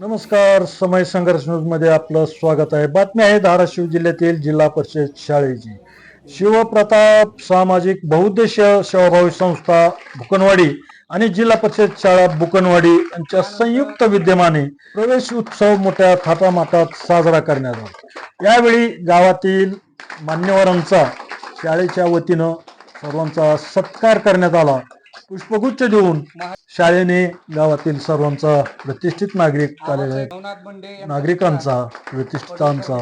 नमस्कार समय संघर्ष न्यूजमध्ये आपलं स्वागत आहे. बातमी आहे धाराशिव जिल्ह्यातील जिल्हा परिषद शाळेची. शिवप्रताप सामाजिक बहुद्देशीय सेवाभावी संस्था बुकनवाडी आणि जिल्हा परिषद शाळा बुकनवाडी यांच्या संयुक्त विद्यमाने प्रवेश उत्सव मोठ्या थाटामाटात साजरा करण्यात आला. यावेळी गावातील मान्यवरांचा शाळेच्या वतीनं सर्वांचा सत्कार करण्यात आला. पुष्पगुच्छ देऊन शाळेने गावातील सर्वांचा प्रतिष्ठित नागरिक नागरिकांचा प्रतिष्ठितांचा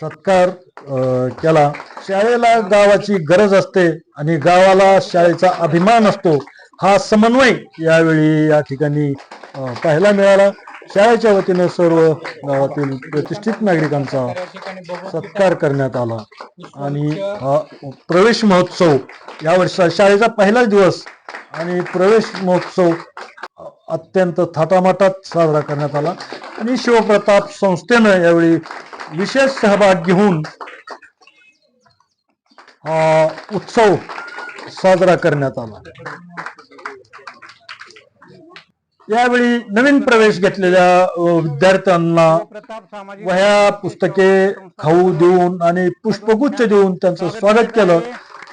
सत्कार अ, केला. शाळेला गावाची गरज असते आणि गावाला शाळेचा अभिमान असतो. हा समन्वय यावेळी या ठिकाणी पाहायला मिळाला. शाळेच्या वतीने सर्व गावातील प्रतिष्ठित नागरिकांचा सत्कार करण्यात आला. आणि हा प्रवेश महोत्सव या वर्षा शाळेचा पहिला दिवस आणि प्रवेश महोत्सव अत्यंत थाटामाटात साजरा करण्यात आला. आणि शिवप्रताप संस्थेनं यावेळी विशेष सहभाग घेऊन हा उत्सव साजरा करण्यात आला. यावेळी नवीन प्रवेश घेतलेल्या विद्यार्थ्यांना वह्या पुस्तके खाऊ देऊन आणि पुष्पगुच्छ देऊन त्यांचं स्वागत केलं.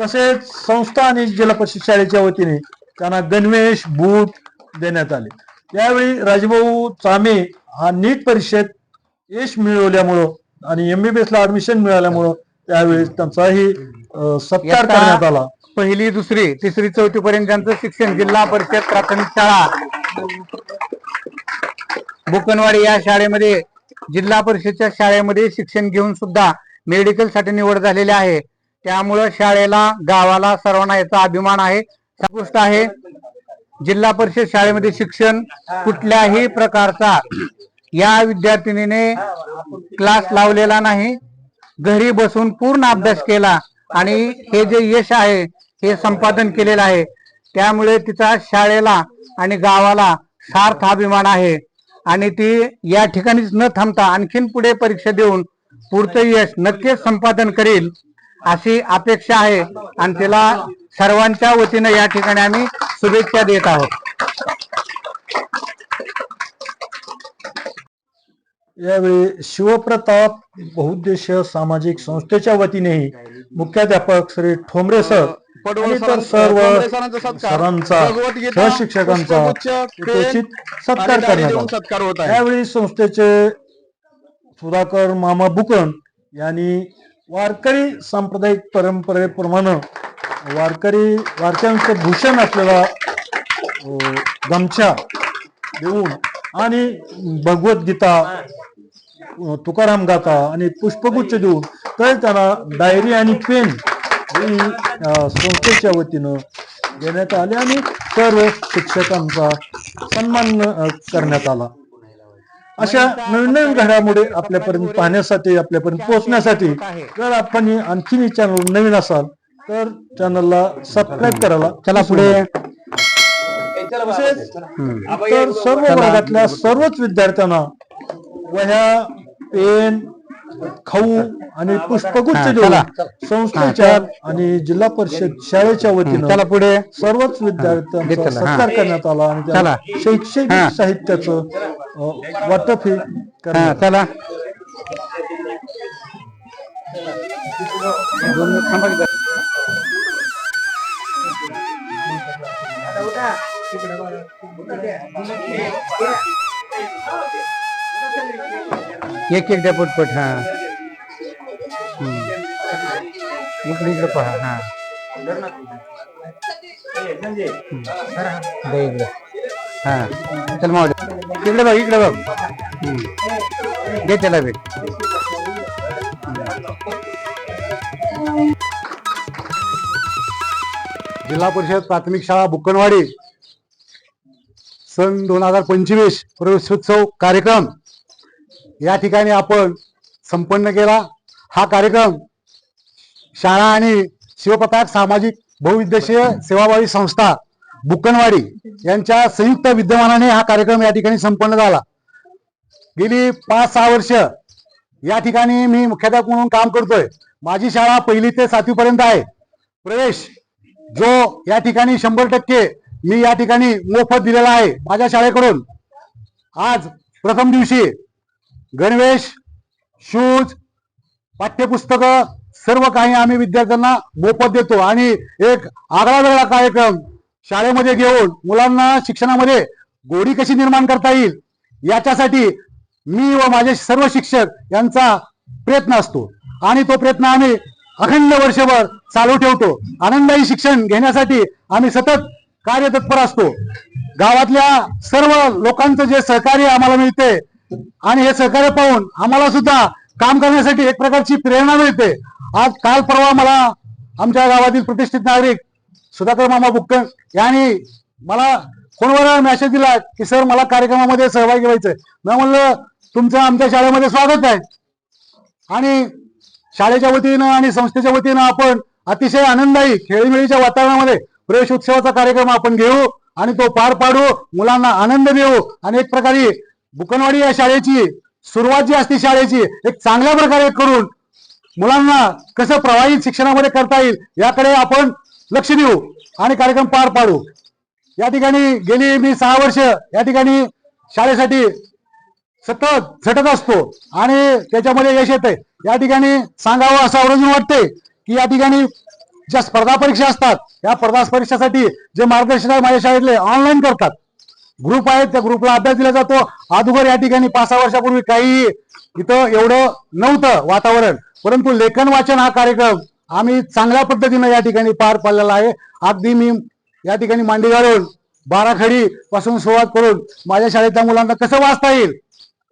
तसेच संस्था आणि जिल्हा परिषद शाळेच्या वतीने त्यांना गणवेश बूट देण्यात आले. यावेळी राजभाऊ चामे हा नीट परीक्षेत यश मिळवल्यामुळं आणि एमबीबीएस ला ऍडमिशन मिळाल्यामुळं त्यावेळी त्यांचाही सत्कार करण्यात आला. पहिली दुसरी तिसरी चौथी पर्यंत त्यांचं शिक्षण जिल्हा परिषद प्राथमिक शाळा. बुकनवाडी या शाळेमध्ये जिल्हा परिषदच्या शाळेमध्ये शिक्षण घेऊन सुद्धा मेडिकलसाठी निवड झालेली आहे. त्यामुळं शाळेला गावाला सर्वांना याचा अभिमान आहे. गोष्ट आहे जिल्हा परिषद शाळेमध्ये शिक्षण कुठल्याही प्रकारचा या विद्यार्थिनीने क्लास लावलेला नाही. घरी बसून पूर्ण अभ्यास केला आणि हे जे यश आहे हे संपादन केलेलं आहे त्यामुळे तिचा शाळेला आणि गावाला सार्थ अभिमान आहे. आणि ती या ठिकाणीच न थांबता आणखीन पुढे परीक्षा देऊन पुढचं यश नक्कीच संपादन करील अशी अपेक्षा आहे. आणि तिला सर्वांच्या वतीनं या ठिकाणी आम्ही शुभेच्छा देत आहोत. यावेळी शिवप्रताप बहुउद्देशीय सामाजिक संस्थेच्या वतीनेही मुख्याध्यापक श्री ठोंबरे सर इतर सर्व सरांचा सहशिक्षकांचा सत्कार करण्यात यावेळी संस्थेचे सुधाकर मामा बुकन यांनी वारकरी सांप्रदायिक परंपरेप्रमाणे वारकरी वारक्यांचं भूषण असलेला गमछा देऊन आणि भगवद्गीता तुकाराम गाथा आणि पुष्पगुच्छ देऊन तर त्यांना डायरी आणि पेन ही संस्थेच्या वतीनं देण्यात आले आणि सर्व शिक्षकांचा सन्मान करण्यात आला. अशा नवीन नवीन घडामोडी आपल्यापर्यंत पाहण्यासाठी आपल्यापर्यंत पोहोचण्यासाठी जर आपण आणखीन चॅनल नवीन असाल तर चॅनलला सबस्क्राईब करायला चला पुढे. तसेच इतर सर्व वर्गातल्या सर्वच विद्यार्थ्यांना वह्या पेन खाऊ आणि पुष्पगुच्छ देऊन चला. संस्थेच्या आणि जिल्हा परिषद शाळेच्या वतीनं चला पुढे. सर्वच विद्यार्थ्यांचा. सत्कार करण्यात आला आणि त्यांना चला. शैक्षणिक. साहित्याचं वाटप हे हा करण्यात एक एक द्या पटपट हा. इकडे इकडे पहा हा. इकडे. हा. चल मावले इकडे बघ इकडे बघ. हम्म. दे त्याला भेट जिल्हा परिषद प्राथमिक शाळा बुक्कनवाडी सन दोन हजार पंचवीस प्रवेशोत्सव कार्यक्रम. या ठिकाणी आपण संपन्न केला. हा कार्यक्रम शाळा आणि शिवप्रताप सामाजिक बहुउद्देशीय सेवाभावी संस्था बुक्कनवाडी यांच्या संयुक्त विद्यमानाने हा कार्यक्रम या ठिकाणी संपन्न झाला. गेली पाच सहा वर्ष या ठिकाणी मी मुख्याध्यापक म्हणून काम करतोय. माझी शाळा पहिली ते सातवी पर्यंत आहे. प्रवेश जो या ठिकाणी शंभर टक्के मी या ठिकाणी मोफत दिलेला आहे माझ्या शाळेकडून. आज प्रथम दिवशी गणवेश शूज पाठ्यपुस्तकं सर्व काही आम्ही विद्यार्थ्यांना मोफत देतो. आणि एक आगळा वेगळा कार्यक्रम शाळेमध्ये घेऊन मुलांना शिक्षणामध्ये गोडी कशी निर्माण करता येईल याच्यासाठी मी व माझे सर्व शिक्षक यांचा प्रयत्न असतो. आणि तो प्रयत्न आम्ही अखंड वर्षभर चालू ठेवतो. आनंदायी शिक्षण घेण्यासाठी आम्ही सतत कार्यतत्पर असतो. गावातल्या सर्व लोकांचं जे सहकार्य आम्हाला मिळते आणि हे सहकार्य पाहून आम्हाला सुद्धा काम करण्यासाठी एक प्रकारची प्रेरणा मिळते. आज काल परवा मला आमच्या गावातील प्रतिष्ठित नागरिक सुधाकर मामा बुक्कन यांनी मला फोनवर मेसेज दिला की सर मला कार्यक्रमामध्ये सहभागी व्हायचंय. मी म्हणलं तुमचं आमच्या शाळेमध्ये स्वागत आहे. आणि शाळेच्या वतीनं आणि संस्थेच्या वतीनं आपण अतिशय आनंददायी खेळीमेळीच्या वातावरणामध्ये प्रवेश उत्सवाचा कार्यक्रम आपण घेऊ आणि तो पार पाडू मुलांना आनंद देऊ. आणि एक प्रकारे बुकनवाडी या शाळेची सुरुवात जी असते शाळेची एक चांगल्या प्रकारे करून मुलांना कसं प्रवाहित शिक्षणामध्ये करता येईल याकडे आपण लक्ष देऊ आणि कार्यक्रम पार पाडू. या ठिकाणी गेली मी सहा वर्ष या ठिकाणी शाळेसाठी सतत झटत असतो आणि त्याच्यामध्ये यश येते या ठिकाणी सांगावं असं आवर्जून वाटते की या ठिकाणी ज्या स्पर्धा परीक्षा असतात या स्पर्धा परीक्षेसाठी जे मार्गदर्शन आहे माझ्या शाळेतले ऑनलाईन करतात. ग्रुप आहेत त्या ग्रुपला अभ्यास दिला जातो. अगोदर या ठिकाणी पाच सहा वर्षापूर्वी काही इथं एवढं नव्हतं वातावरण. परंतु लेखन वाचन हा कार्यक्रम आम्ही चांगल्या पद्धतीनं या ठिकाणी पार पाडलेला आहे. अगदी मी या ठिकाणी मांडी घालून बाराखडी पासून सुरुवात करून माझ्या शाळेतल्या मुलांना कसं वाचता येईल?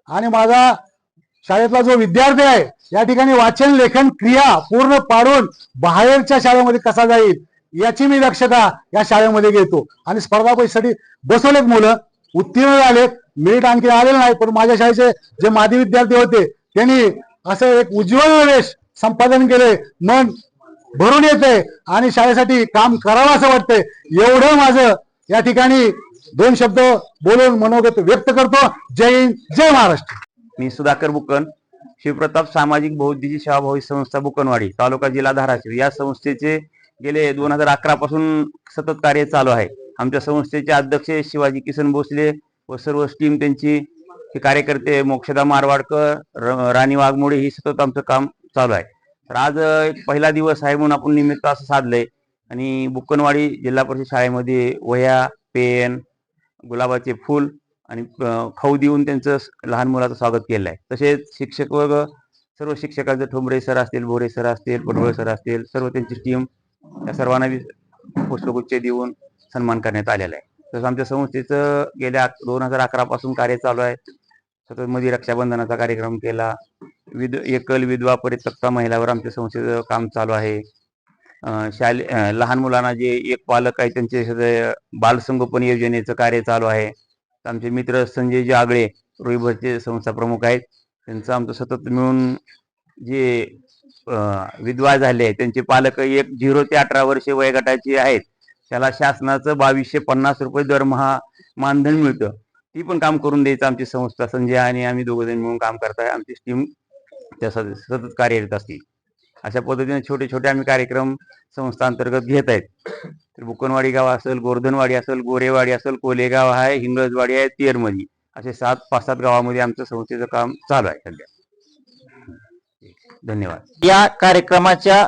आणि माझा शाळेतला जो विद्यार्थी आहे या ठिकाणी वाचन लेखन क्रिया पूर्ण पाडून बाहेरच्या शाळेमध्ये कसा जाईल याची मी दक्षता या शाळेमध्ये घेतो. आणि स्पर्धा परीक्षेसाठी बसवलेत मुलं उत्तीर्ण झालेत. मेरिट आणखी आलेलं नाही पण माझ्या शाळेचे जे माजी विद्यार्थी होते त्यांनी असं एक उज्ज्वल वेश संपादन केले मन भरून येते आणि शाळेसाठी काम करावं असं वाटतंय. एवढं माझं या ठिकाणी दोन शब्द बोलून मनोगत व्यक्त करतो. जय हिंद जय महाराष्ट्र. मी सुधाकर बुकन. शिवप्रताप सामाजिक बौद्धिक सेवाभावी संस्था बुकनवाडी तालुका जिल्हा धाराशिव. या संस्थेचे गेले दोन हजार अकरा पासून सतत कार्य चालू आहे. आमच्या संस्थेचे अध्यक्ष शिवाजी किसन भोसले व सर्व टीम त्यांची हे कार्यकर्ते मोक्षदा मारवाडकर र- राणी वाघमोडे ही सतत आमचं काम चालू आहे. तर आज एक पहिला दिवस आहे म्हणून आपण निमित्त असं साधलंय. आणि बुक्कनवाडी जिल्हा परिषद शाळेमध्ये वह्या पेन गुलाबाचे फूल आणि खाऊ देऊन त्यांचं लहान मुलाचं स्वागत केलं आहे तसेच शिक्षक वर्ग सर्व शिक्षकांचे ठोंबरे सर असतील बोरे सर असतील पडवळे सर असतील सर्व त्यांची टीम या सर्वांना पुष्पगुच्छ देऊन सन्मान करण्यात आलेला आहे. तसं आमच्या संस्थेचं गेल्या दोन हजार अकरा पासून कार्य चालू आहे. सतत मध्ये रक्षाबंधनाचा कार्यक्रम केला. विध एकल विधवा परित्यक्ता महिलावर आमच्या संस्थेचं काम चालू आहे. शाले लहान मुलांना जे एक पालक आहे त्यांचे बालसंगोपन योजनेचं कार्य चालू आहे. आमचे मित्र संजय जी आगळे रोहिभरचे संस्था प्रमुख आहेत. त्यांचं आमचं सतत मिळून जे विधवा झाले आहेत त्यांचे पालक एक झिरो ते अठरा वर्षे वयोगटाचे आहेत. त्याला शासनाचं बावीसशे पन्नास रुपये दरमहा मानधन मिळतं. ती पण काम करून द्यायचं आमची संस्था संजय आणि आम्ही दोघं जण मिळून काम करत आहे. आमची टीम त्या सतत सतत कार्यरत असते अशा पद्धतीने छोटे छोटे आम्ही कार्यक्रम संस्था अंतर्गत घेत आहेत. तर बुकनवाडी गाव असेल गोर्धनवाडी असेल गोरेवाडी असेल कोलेगाव आहे हिंगळजवाडी आहे तेरमधी. असे सात पाच सात गावामध्ये आमचं संस्थेचं काम चालू आहे सध्या. धन्यवाद. या कार्यक्रमाच्या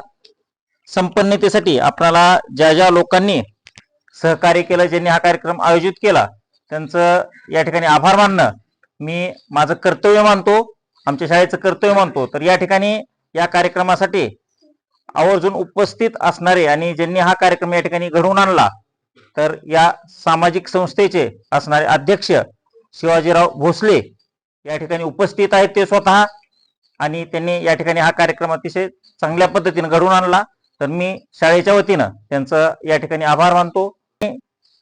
संपन्नतेसाठी आपल्याला ज्या ज्या लोकांनी सहकार्य केलं ज्यांनी हा कार्यक्रम आयोजित केला त्यांचं या ठिकाणी आभार मानणं मी माझं कर्तव्य मानतो आमच्या शाळेचं कर्तव्य मानतो. तर या ठिकाणी या कार्यक्रमासाठी आवर्जून उपस्थित असणारे आणि ज्यांनी हा कार्यक्रम या ठिकाणी घडवून आणला तर या सामाजिक संस्थेचे असणारे अध्यक्ष शिवाजीराव भोसले या ठिकाणी उपस्थित आहेत ते स्वतः आणि त्यांनी या ठिकाणी हा कार्यक्रम अतिशय चांगल्या पद्धतीने घडवून आणला. तर मी शाळेच्या वतीनं त्यांचं या ठिकाणी आभार मानतो.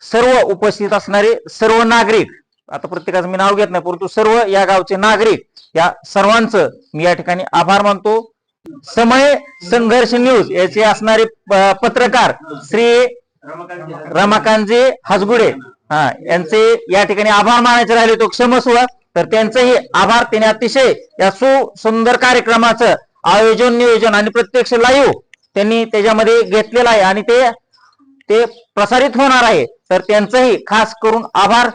सर्व उपस्थित असणारे सर्व नागरिक आता प्रत्येकाचं मी नाव घेत नाही परंतु सर्व या गावचे नागरिक या सर्वांचं मी या ठिकाणी आभार मानतो. समय संघर्ष न्यूज याचे असणारे पत्रकार श्री रमाकांतजी हसगुडे हा यांचे या ठिकाणी आभार मानायचे राहिले तो क्षमस्व. तर त्यांचेही आभार त्याने अतिशय या सुंदर कार्यक्रमाचं आयोजन नियोजन आणि प्रत्यक्ष लाईव्ह त्यांनी त्याच्यामध्ये घेतलेलं आहे आणि ते ते प्रसारित होणार आहे. तर त्यांचंही खास करून आभार.